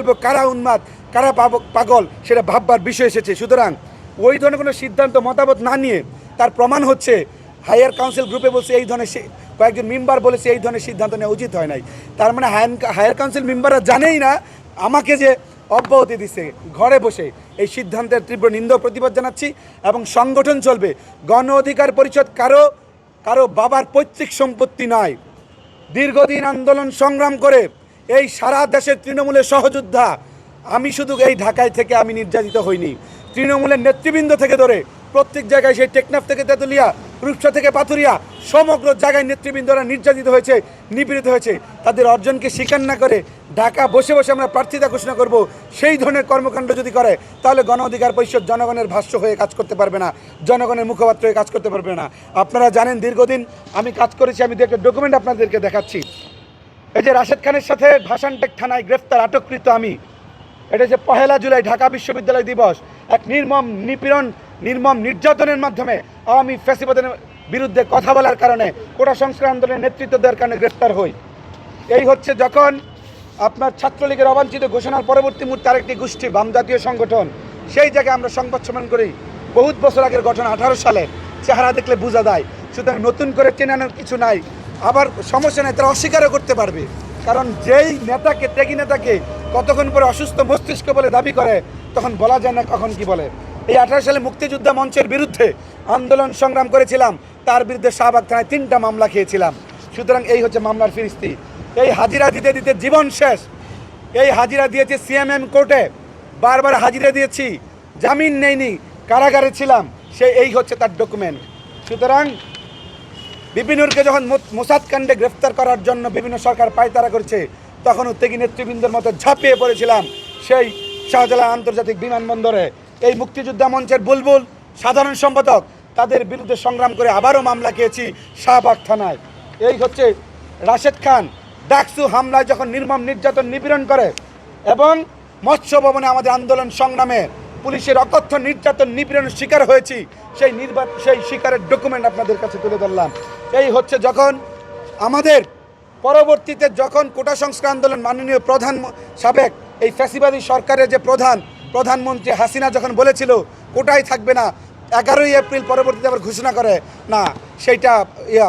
বলব, কারা উন্মাদ, কারা পাগল, সেটা ভাববার বিষয় এসেছে। সুতরাং ওই ধরনের কোনো সিদ্ধান্ত, মতামত না নিয়ে তার প্রমাণ হচ্ছে, হায়ার কাউন্সিল গ্রুপে বলছে এই ধরনের কয়েকজন মেম্বার বলেছে এই ধরনের সিদ্ধান্ত নেওয়া উচিত হয় নাই। তার মানে হায়ার কাউন্সিল মেম্বাররা জানেই না, আমাকে যে অব্যাহতি দিচ্ছে ঘরে বসে, এই সিদ্ধান্তের তীব্র নিন্দ প্রতিবাদ জানাচ্ছি এবং সংগঠন চলবে। গণ অধিকার পরিষদ কারও কারও বাবার পৈতৃক সম্পত্তি নয়। দীর্ঘদিন আন্দোলন সংগ্রাম করে এই সারা দেশের তৃণমূলের সহযোদ্ধা, আমি শুধু এই ঢাকায় থেকে আমি নির্যাতিত হইনি। তৃণমূলের নেতৃবৃন্দ থেকে ধরে প্রত্যেক জায়গায় সেই টেকনাফ থেকে তেঁতুলিয়া, রূপসা থেকে পাথুরিয়া, সমগ্র জায়গায় নেতৃবৃন্দরা নির্যাতিত হয়েছে, নিপীড়িত হয়েছে। তাদের অর্জনকে স্বীকার না করে ঢাকা বসে বসে আমরা প্রার্থিতা ঘোষণা করব। সেই ধরনের কর্মকাণ্ড যদি করে, তাহলে গণ অধিকার পরিষদ জনগণের ভাষ্য হয়ে কাজ করতে পারবে না, জনগণের মুখপাত্র হয়ে কাজ করতে পারবে না। আপনারা জানেন দীর্ঘদিন আমি কাজ করেছি, আমি দু একটা ডকুমেন্ট আপনাদেরকে দেখাচ্ছি। এই যে রাশেদ খানের সাথে ভাসানটেক থানায় গ্রেফতার, আটককৃত আমি। এটা যে পহেলা জুলাই ঢাকা বিশ্ববিদ্যালয় দিবস। এক নির্মম নিপীড়ন, নির্মম নির্যাতনের মাধ্যমে আওয়ামী ফ্যাসিবাদের বিরুদ্ধে কথা বলার কারণে কোটা সংস্কার আন্দোলনের নেতৃত্ব দেওয়ার কারণে গ্রেফতার হই। এই হচ্ছে যখন আপনার ছাত্রলীগের অবাঞ্ছিত ঘোষণার পরবর্তী মুহূর্তে আরেকটি গোষ্ঠী বাম জাতীয় সংগঠন, সেই জায়গায় আমরা সংবাদ সম্মান করি। বহুত বছর আগের ঘটনা, আঠারো সালে চেহারা দেখলে বোঝা যায়। সুতরাং নতুন করে চেনানোর কিছু নাই। আবার সমস্যা নেই, তারা অস্বীকারও করতে পারবে। কারণ যেই নেতাকে, ত্যাগী নেতাকে কতক্ষণ পরে অসুস্থ মস্তিষ্ক বলে দাবি করে, তখন বলা যায় না কখন কি বলে। এই আঠারো সালে মুক্তিযোদ্ধা মঞ্চের বিরুদ্ধে আন্দোলন সংগ্রাম করেছিলাম, তার বিরুদ্ধে শাহবাগ থানায় তিনটা মামলা খেয়েছিলাম। সুতরাং এই হচ্ছে মামলার ফিরিস্তি। এই হাজিরা দিতে দিতে জীবন শেষ। এই হাজিরা দিয়েছে সিএমএম কোর্টে। বারবার হাজিরা দিয়েছি। জামিন নেইনি। কারাগারে ছিলাম। সে, এই হচ্ছে তার ডকুমেন্ট সুতরাং বিপিনুরকে যখন মোসাদ কাণ্ডে গ্রেফতার করার জন্য বিভিন্ন সরকার পায়তারা করছে, তখন উত্তেগী নেতৃবৃন্দের মতো ঝাঁপিয়ে পড়েছিলাম সেই শাহজালাল আন্তর্জাতিক বিমানবন্দরে। এই মুক্তিযোদ্ধা মঞ্চের বুলবুল, সাধারণ সম্পাদক, তাদের বিরুদ্ধে সংগ্রাম করে আবারও মামলা খেয়েছি শাহবাগ থানায়। এই হচ্ছে রাশেদ খান, ডাকসু হামলায় যখন নির্মম নির্যাতন নিপীড়ন করে এবং মৎস্য ভবনে আমাদের আন্দোলন সংগ্রামে পুলিশের অকথ্য নির্যাতন নিপীড়নের শিকার হয়েছি। সেই নির্বাচ সেই শিকারের ডকুমেন্ট আপনাদের কাছে তুলে ধরলাম। এই হচ্ছে যখন আমাদের পরবর্তীতে যখন কোটা সংস্কার আন্দোলন মাননীয় প্রধান সাবেক এই ফ্যাসিবাদী সরকারের যে প্রধান, প্রধানমন্ত্রী হাসিনা যখন বলেছিল, কোটাই থাকবে না, এগারোই এপ্রিল পরবর্তীতে আবার ঘোষণা করে। না, সেইটা ইয়া,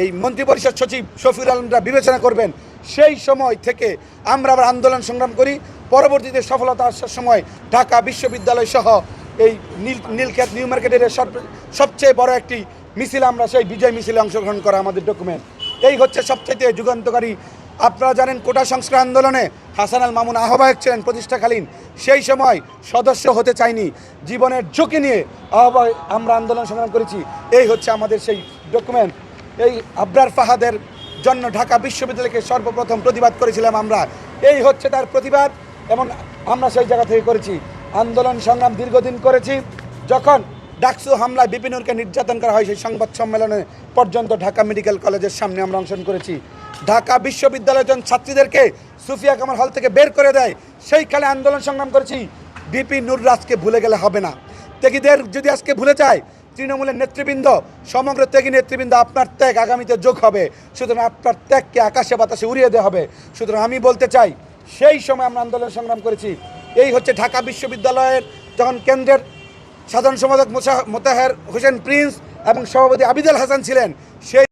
এই মন্ত্রিপরিষদ সচিব শফির আলমরা বিবেচনা করবেন। সেই সময় থেকে আমরা আবার আন্দোলন সংগ্রাম করি। পরবর্তীতে সফলতা আসার সময় ঢাকা বিশ্ববিদ্যালয় সহ এই নীল নীলক্ষেত নিউ মার্কেটের সব- সবচেয়ে বড় একটি মিছিল আমরা সেই বিজয় মিছিলে অংশগ্রহণ করা আমাদের ডকুমেন্ট এই হচ্ছে সবচেয়ে যুগান্তকারী। আপনারা জানেন কোটা সংস্কার আন্দোলনে হাসান আল মামুন আহ্বায়ক ছিলেন প্রতিষ্ঠাকালীন। সেই সময় সদস্য হতে চাইনি। জীবনের ঝুঁকি নিয়ে আহ্বায় আমরা আন্দোলন সংগ্রাম করেছি। এই হচ্ছে আমাদের সেই ডকুমেন্ট এই আবরার ফাহাদের জন্য ঢাকা বিশ্ববিদ্যালয়কে সর্বপ্রথম প্রতিবাদ করেছিলাম আমরা। এই হচ্ছে তার প্রতিবাদ এবং আমরা সেই জায়গা থেকে করেছি। আন্দোলন সংগ্রাম দীর্ঘদিন করেছি। যখন ডাকসু হামলায় বিপিনুরকে নির্যাতন করা হয়, সেই সংবাদ সম্মেলনে পর্যন্ত ঢাকা মেডিকেল কলেজের সামনে আমরা অংশগ্রহণ করেছি। ঢাকা বিশ্ববিদ্যালয়ের জন ছাত্রীদেরকে সুফিয়া কামার হল থেকে বের করে দেয়। সেইখানে আন্দোলন সংগ্রাম করেছি। বিপি নুররাজকে ভুলে গেলে হবে না। ত্যাগীদের যদি আজকে ভুলে যায় তৃণমূলের নেতৃবৃন্দ, সমগ্র ত্যাগী নেতৃবৃন্দ, আপনার ত্যাগ আগামীতে যোগ হবে। সুতরাং আপনার ত্যাগকে আকাশে বাতাসে উড়িয়ে দেওয়া হবে। সুতরাং আমি বলতে চাই, সেই সময় আমরা আন্দোলন সংগ্রাম করেছি। এই হচ্ছে ঢাকা বিশ্ববিদ্যালয়ের যখন কেন্দ্রের সাধারণ সম্পাদক মোসাহ মোতাহের হোসেন প্রিন্স এবং সভাপতি আবিদুল হাসান ছিলেন, সেই